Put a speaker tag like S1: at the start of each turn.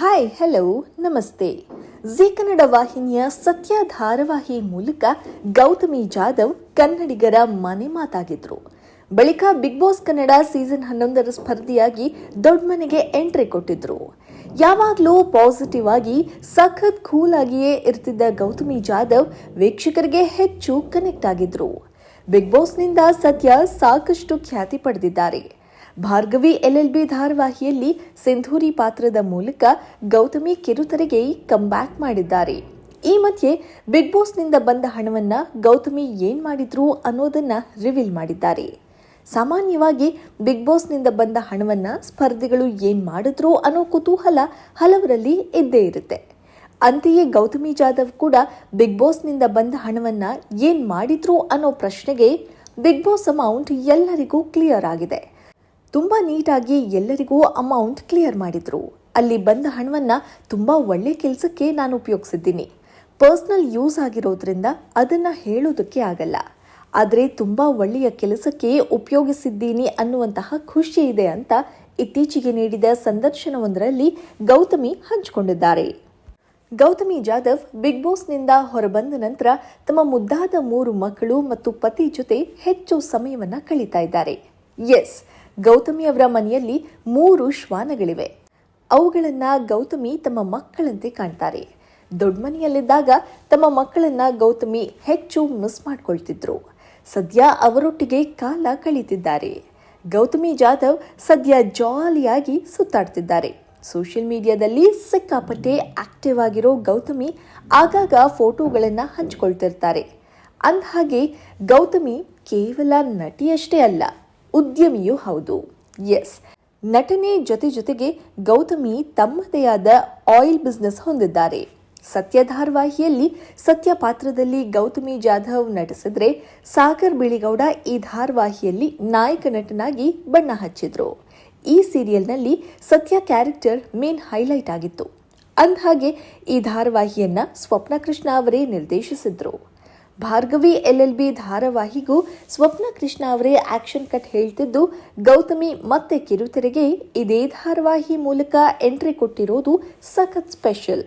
S1: Hi hello ನಮಸ್ತೆ. Zee Kannada ವಾಹಿನಿಯ ಸತ್ಯ ಧಾರಾವಾಹಿ ಮೂಲಕ ಗೌತಮಿ ಜಾಧವ್ ಕನ್ನಡಿಗರ ಮನೆ ಮಾತಾಗಿದ್ರು. ಬಳಿಕ ಬಿಗ್ ಬಾಸ್ ಕನ್ನಡ ಸೀಸನ್ ಹನ್ನೊಂದರ ಸ್ಪರ್ಧಿಯಾಗಿ ದೊಡ್ಡ ಮನೆಗೆ ಎಂಟ್ರಿ ಕೊಟ್ಟಿದ್ರು. ಯಾವಾಗಲೂ ಪಾಸಿಟಿವ್ ಆಗಿ, ಸಖತ್ ಕೂಲ್ ಆಗಿಯೇ ಇರ್ತಿದ್ದ ಗೌತಮಿ ಜಾಧವ್ ವೀಕ್ಷಕರಿಗೆ ಹೆಚ್ಚು ಕನೆಕ್ಟ್ ಆಗಿದ್ರು. ಬಿಗ್ ಬಾಸ್ನಿಂದ ಸದ್ಯ ಸಾಕಷ್ಟು ಖ್ಯಾತಿ ಪಡೆದಿದ್ದಾರೆ. ಭಾರ್ಗವಿ ಎಲ್ಎಲ್ಬಿ ಧಾರಾವಾಹಿಯಲ್ಲಿ ಸಿಂಧೂರಿ ಪಾತ್ರದ ಮೂಲಕ ಗೌತಮಿ ಕಿರುತೆರೆಗೆ ಕಂಬ್ಯಾಕ್ ಮಾಡಿದ್ದಾರೆ. ಈ ಮಧ್ಯೆ ಬಿಗ್ ಬಾಸ್ನಿಂದ ಬಂದ ಹಣವನ್ನ ಗೌತಮಿ ಏನ್ ಮಾಡಿದ್ರು ಅನ್ನೋದನ್ನ ರಿವೀಲ್ ಮಾಡಿದ್ದಾರೆ. ಸಾಮಾನ್ಯವಾಗಿ ಬಿಗ್ ಬಾಸ್ನಿಂದ ಬಂದ ಹಣವನ್ನ ಸ್ಪರ್ಧಿಗಳು ಏನ್ ಮಾಡಿದ್ರು ಅನ್ನೋ ಕುತೂಹಲ ಹಲವರಲ್ಲಿ ಇದ್ದೇ ಇರುತ್ತೆ. ಅಂತೆಯೇ ಗೌತಮಿ ಜಾಧವ್ ಕೂಡ ಬಿಗ್ ಬಾಸ್ನಿಂದ ಬಂದ ಹಣವನ್ನ ಏನ್ ಮಾಡಿದ್ರು ಅನ್ನೋ ಪ್ರಶ್ನೆಗೆ ಬಿಗ್ ಬಾಸ್ ಅಮೌಂಟ್ ಎಲ್ಲರಿಗೂ ಕ್ಲಿಯರ್ ಆಗಿದೆ. ತುಂಬಾ ನೀಟಾಗಿ ಎಲ್ಲರಿಗೂ ಅಮೌಂಟ್ ಕ್ಲಿಯರ್ ಮಾಡಿದ್ರು. ಅಲ್ಲಿ ಬಂದ ಹಣವನ್ನ ತುಂಬಾ ಒಳ್ಳೆ ಕೆಲಸಕ್ಕೆ ನಾನು ಉಪಯೋಗಿಸಿದ್ದೀನಿ. ಪರ್ಸ್ನಲ್ ಯೂಸ್ ಆಗಿರೋದ್ರಿಂದ ಅದನ್ನ ಹೇಳೋದಕ್ಕೆ ಆಗಲ್ಲ. ಆದರೆ ತುಂಬಾ ಒಳ್ಳೆಯ ಕೆಲಸಕ್ಕೆ ಉಪಯೋಗಿಸಿದ್ದೀನಿ ಅನ್ನುವಂತಹ ಖುಷಿ ಇದೆ ಅಂತ ಇತ್ತೀಚೆಗೆ ನೀಡಿದ ಸಂದರ್ಶನವೊಂದರಲ್ಲಿ ಗೌತಮಿ ಹಂಚಿಕೊಂಡಿದ್ದಾರೆ. ಗೌತಮಿ ಜಾಧವ್ ಬಿಗ್ ಬಾಸ್ನಿಂದ ಹೊರಬಂದ ನಂತರ ತಮ್ಮ ಮುದ್ದಾದ ಮೂರು ಮಕ್ಕಳು ಮತ್ತು ಪತಿ ಜೊತೆ ಹೆಚ್ಚು ಸಮಯವನ್ನ ಕಳೀತಾ ಇದ್ದಾರೆ. ಎಸ್ ಗೌತಮಿ ಅವರ ಮನೆಯಲ್ಲಿ ಮೂರು ಶ್ವಾನಗಳಿವೆ. ಅವುಗಳನ್ನ ಗೌತಮಿ ತಮ್ಮ ಮಕ್ಕಳಂತೆ ಕಾಣ್ತಾರೆ. ದೊಡ್ಡ ಮನೆಯಲ್ಲಿದ್ದಾಗ ತಮ್ಮ ಮಕ್ಕಳನ್ನ ಗೌತಮಿ ಹೆಚ್ಚು ಮಿಸ್ ಮಾಡ್ಕೊಳ್ತಿದ್ರು. ಸದ್ಯ ಅವರೊಟ್ಟಿಗೆ ಕಾಲ ಕಳೀತಿದ್ದಾರೆ. ಗೌತಮಿ ಜಾಧವ್ ಸದ್ಯ ಜಾಲಿಯಾಗಿ ಸುತ್ತಾಡ್ತಿದ್ದಾರೆ. ಸೋಷಿಯಲ್ ಮೀಡಿಯಾದಲ್ಲಿ ಸಿಕ್ಕಾಪಟ್ಟೆ ಆಕ್ಟಿವ್ ಆಗಿರೋ ಗೌತಮಿ ಆಗಾಗ ಫೋಟೋಗಳನ್ನು ಹಂಚಿಕೊಳ್ತಿರ್ತಾರೆ. ಅಂದಹಾಗೆ ಗೌತಮಿ ಕೇವಲ ನಟಿಯಷ್ಟೇ ಅಲ್ಲ ಉದ್ಯಮಿಯೂ ಹೌದು. ಎಸ್ ನಟನೆ ಜೊತೆ ಜೊತೆಗೆ ಗೌತಮಿ ತಮ್ಮದೇ ಆದ ಆಯಿಲ್ ಬಿಸ್ನೆಸ್ ಹೊಂದಿದ್ದಾರೆ. ಸತ್ಯ ಧಾರಾವಾಹಿಯಲ್ಲಿ ಸತ್ಯ ಪಾತ್ರದಲ್ಲಿ ಗೌತಮಿ ಜಾಧವ್ ನಟಿಸಿದ್ರೆ ಸಾಗರ್ ಬಿಳಿಗೌಡ ಈ ಧಾರಾವಾಹಿಯಲ್ಲಿ ನಾಯಕ ನಟನಾಗಿ ಬಣ್ಣ ಹಚ್ಚಿದ್ರು. ಈ ಸೀರಿಯಲ್ನಲ್ಲಿ ಸತ್ಯ ಕ್ಯಾರೆಕ್ಟರ್ ಮೇನ್ ಹೈಲೈಟ್ ಆಗಿತ್ತು. ಅಂದಹಾಗೆ ಈ ಧಾರಾವಾಹಿಯನ್ನ ಸ್ವಪ್ನ ಕೃಷ್ಣ ಅವರೇ ನಿರ್ದೇಶಿಸಿದ್ರು. ಭಾರ್ಗವಿ ಎಲ್ ಎಲ್ ಬಿ ಧಾರಾವಾಹಿಗೂ ಸ್ವಪ್ನ ಕೃಷ್ಣ ಅವರೇ ಆಕ್ಷನ್ ಕಟ್ ಹೇಳ್ತಿದ್ದು, ಗೌತಮಿ ಮತ್ತೆ ಕಿರುತೆರೆಗೆ ಇದೇ ಧಾರಾವಾಹಿ ಮೂಲಕ ಎಂಟ್ರಿ ಕೊಟ್ಟಿರೋದು ಸಖತ್ ಸ್ಪೆಷಲ್.